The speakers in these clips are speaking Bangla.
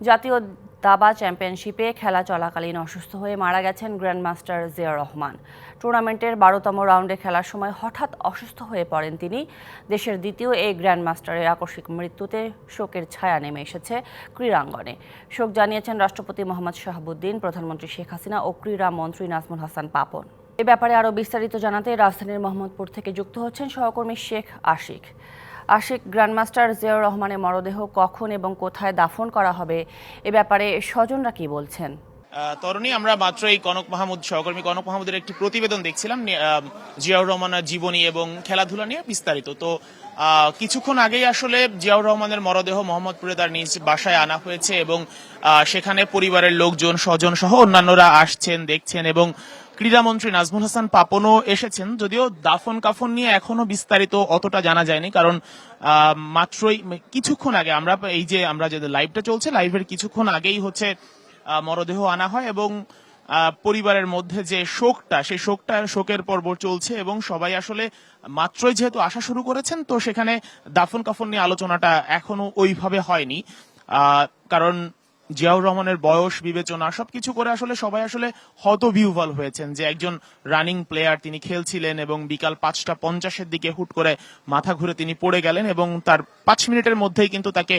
জাতীয় দাবা চ্যাম্পিয়নশিপে খেলা চলাকালীন অসুস্থ হয়ে মারা গেছেন গ্র্যান্ডমাস্টার জিয়া রহমান। টুর্নামেন্টের বারোতম রাউন্ডে খেলার সময় হঠাৎ অসুস্থ হয়ে পড়েন তিনি। দেশের দ্বিতীয় এই গ্র্যান্ডমাস্টারের আকস্মিক মৃত্যুতে শোকের ছায়া নেমে এসেছে ক্রীড়াঙ্গনে। শোক জানিয়েছেন রাষ্ট্রপতি মোহাম্মদ শাহাবুদ্দিন, প্রধানমন্ত্রী শেখ হাসিনা ও ক্রীড়া মন্ত্রী নাজমুল হাসান পাপন। এ ব্যাপারে আরও বিস্তারিত জানাতে রাজধানীর মোহাম্মদপুর থেকে যুক্ত হচ্ছেন সহকর্মী শেখ আশিক। আশিক গ্র্যান্ডমাস্টার জিয়াউর রহমানের মরদেহ কখন এবং কোথায় দাফন করা হবে, এ ব্যাপারে স্বজনরা কি বলছেন? তরুণী, আমরা মাত্র এই কনক মাহমুদ, সহকর্মী কনক মাহমুদের একটি প্রতিবেদন দেখছিলাম জিয়াউর রহমানের জীবনী এবং খেলাধুলা নিয়ে বিস্তারিত। তো কিছুক্ষণ আগেই আসলে জিয়াউর রহমানের মরদেহ মোহাম্মদপুরে তার নিজ বাসায় আনা হয়েছে এবং সেখানে পরিবারের লোকজন, স্বজন সহ অন্যান্যরা আসছেন, দেখছেন এবং ক্রীড়ামন্ত্রী নাজমুল হাসান পাপনও এসেছেন, যদিও দাফন কাফন নিয়ে এখনও বিস্তারিত অতটা জানা যায়নি, কারণ মাত্রই কিছুক্ষণ আগে আমরা এই যে আমরা যে লাইভটা চলছে, লাইভের কিছুক্ষণ আগেই হচ্ছে মরদেহ আনা হয় এবং পরিবারের মধ্যে যে শোকটা, সেই শোকটা, শোকের পর্ব চলছে এবং সবাই আসলে মাত্রই যেহেতু আসা শুরু করেছেন, তো সেখানে দাফন কাফন নিয়ে আলোচনাটা এখনও ওইভাবে হয়নি। কারণ জিয়াউর রহমানের বয়স বিবেচনা সবকিছু করে আসলে সবাই আসলে হতবিহ্বল হয়েছেন যে একজন রানিং প্লেয়ার তিনি খেলছিলেন এবং বিকাল পাঁচটা পঞ্চাশের দিকে হুট করে মাথা ঘুরে তিনি পড়ে গেলেন এবং তার পাঁচ মিনিটের মধ্যেই কিন্তু তাকে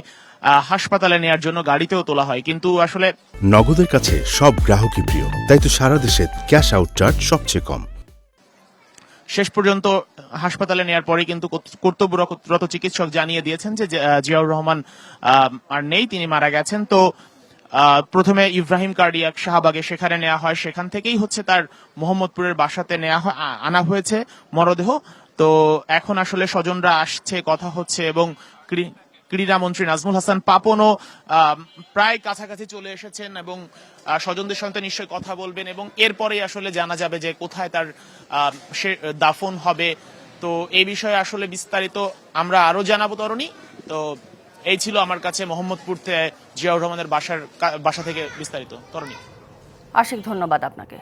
হাসপাতালে নেওয়ার জন্য গাড়িতেও তোলা হয়। কিন্তু আসলে নগদের কাছে সব গ্রাহকই প্রিয় তাই তো সারা দেশে ক্যাশ আউট চার্জ সবচেয়ে কম। শেষ পর্যন্ত হাসপাতালে নেওয়ার পরে কিন্তু কর্তব্যরত চিকিৎসক জানিয়ে দিয়েছেন যে জিয়াউর রহমান আর নেই তিনি মারা গেছেন। তো প্রথমে ইব্রাহিম কার্ডিয়াক শাহবাগে সেখানে নেওয়া হয়। সেখান থেকেই হচ্ছে তার মোহাম্মদপুরের বাসাতে নেওয়া হয় আনা হয়েছে মরদেহ। তো এখন আসলে স্বজনরা আসছে, কথা হচ্ছে এবং ক্রী- ক্রীড়ামন্ত্রী নাজমুল হাসান পাপনও প্রায় কাছাকাছি চলে এসেছেন এবং স্বজনদের সঙ্গে নিশ্চয়ই কথা বলবেন এবং এরপরেই আসলে জানা যাবে যে কোথায় তার দাফন হবে। তো এই বিষয়ে আসলে বিস্তারিত আমরা আরও জানাব তরণী। তো এই ছিল আমার কাছে মোহাম্মদপুর থেকে জিয়াউর রহমানের বাসার বাসা থেকে বিস্তারিত। তরণী আশিক, ধন্যবাদ আপনাকে।